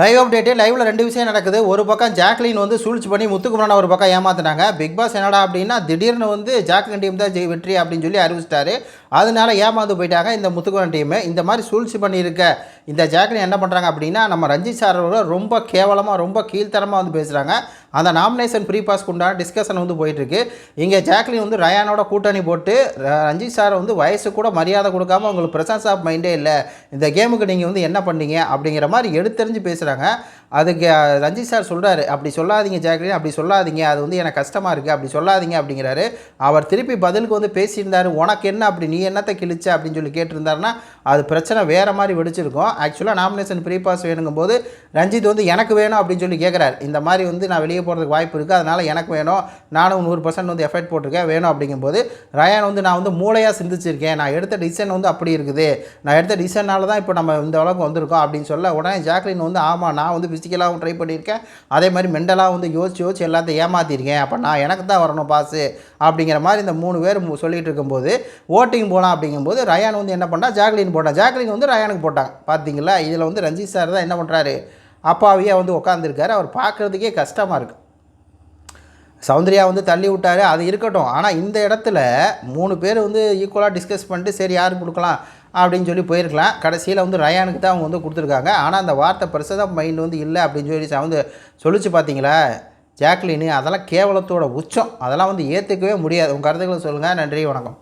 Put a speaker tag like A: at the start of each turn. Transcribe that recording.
A: Live update லைவில் ரெண்டு விஷயம் நடக்குது. ஒரு பக்கம் ஜாக்லின் வந்து சூழ்ச்சி பண்ணி முத்துக்குமரனை ஒரு பக்கம் ஏமாத்தினாங்க. பிக் பாஸ் என்னடா அப்படின்னா திடீர்னு வந்து ஜாக்லின் டீம் தான் ஜெய் வெற்றி அப்படின்னு சொல்லி அறிவிச்சிட்டாரு. அதனால ஏமாந்து போயிட்டாங்க இந்த முத்துக்குமரன் டீம் இந்த மாதிரி சூழ்ச்சி பண்ணியிருக்க இந்த ஜாக்லின் என்ன பண்ணுறாங்க அப்படின்னா நம்ம ரஞ்சித் சார் ரொம்ப கேவலமாக ரொம்ப கீழ்த்தரமாக வந்து பேசுகிறாங்க அந்த நாமினேஷன் ப்ரீ பாஸ்க்கு உண்டான டிஸ்கஷன் வந்து போயிட்டுருக்கு. இங்கே ஜாக்லின் வந்து ரயானோட கூட்டணி போட்டு ரஞ்சித் சார் வந்து வயசு கூட மரியாதை கொடுக்காம உங்களுக்கு ப்ரெசன்ஸ் ஆஃப் மைண்டே இல்லை. இந்த கேமுக்கு நீங்கள் வந்து என்ன பண்ணீங்க அப்படிங்கிற மாதிரி எடுத்தெறிஞ்சு பேசுகிறாங்க அதுக்கு ரஞ்சித் சார் சொல்கிறாரு அப்படி சொல்லாதீங்க ஜாக்லின் அப்படி சொல்லாதீங்க. அது வந்து எனக்கு கஷ்டமாக இருக்குது அப்படி சொல்லாதீங்க அப்படிங்கிறாரு. அவர் திருப்பி பதிலுக்கு வந்து பேசியிருந்தாரு உனக்கு என்ன அப்படி நீ என்னத்தை கிழிச்ச? அப்படின்னு சொல்லி கேட்டிருந்தாருன்னா அது பிரச்சனை வேறு மாதிரி வெடிச்சிருக்கும். ஆக்சுவலாக நாமினேஷன் ப்ரீ பாஸ் வேணுங்கும் போது ரஞ்சித் வந்து எனக்கு வேணும் அப்படின்னு சொல்லி கேட்குறாரு இந்த மாதிரி வந்து நான் வெளியே போகிறதுக்கு வாய்ப்பு இருக்குது அதனால் எனக்கு வேணும். நானும் நூறு பர்சன்ட் வந்து எஃபெக்ட் போட்டிருக்கேன். வேணும் அப்படிங்கும்போது ரயான் வந்து நான் வந்து மூளையாக சிந்திச்சிருக்கேன். நான் எடுத்த டிசிஷன் வந்து அப்படி இருக்குது. நான் எடுத்த டிசிஷனால தான் இப்போ நம்ம இந்த அளவுக்கு வந்திருக்கோம் அப்படின்னு சொல்ல உடனே ஜாக்லின் வந்து ஆமாம் நான் வந்து ஃபிசிக்கலாகவும் ட்ரை பண்ணியிருக்கேன். அதே மாதிரி மெண்டலாக வந்து யோசிச்சு யோசிச்சு எல்லாத்தையும் ஏமாற்றிருக்கேன் அப்போ நான் எனக்கு தான் வரணும் பாஸு அப்படிங்கிற மாதிரி இந்த மூணு பேர் சொல்லிகிட்டு இருக்கும்போது ஓட்டிங் போகலாம் அப்படிங்கும்போது ரயான் வந்து என்ன பண்ணால் ஜாக்லின் போட்டான். ஜாக்லின் வந்து ரயானுக்கு போட்டாங்க பார்த்தீங்களா இதில் வந்து ரஞ்சித் சார் தான் என்ன பண்ணுறாரு அப்பாவியாக வந்து உட்காந்துருக்காரு அவர் பார்க்குறதுக்கே கஷ்டமாக இருக்குது சௌந்தர்யா வந்து தள்ளி விட்டார். அது இருக்கட்டும். ஆனால் இந்த இடத்துல மூணு பேர் வந்து ஈக்குவலாக டிஸ்கஸ் பண்ணிட்டு சரி யார் கொடுக்கலாம் அப்படின்னு சொல்லி போயிருக்கலாம். கடைசியில் வந்து ரயானுக்கு தான் அவங்க வந்து கொடுத்துருக்காங்க. ஆனால் அந்த வார்த்தை பெருசாக மைண்ட் வந்து இல்லை அப்படின்னு சொல்லி வந்து சொல்லிச்சு பார்த்தீங்களா ஜாக்லின்னு அதெல்லாம் கேவலத்தோட உச்சம். அதெல்லாம் வந்து ஏற்றுக்கவே முடியாது. உங்கள் கருத்துக்களை சொல்லுங்கள் நன்றி வணக்கம்.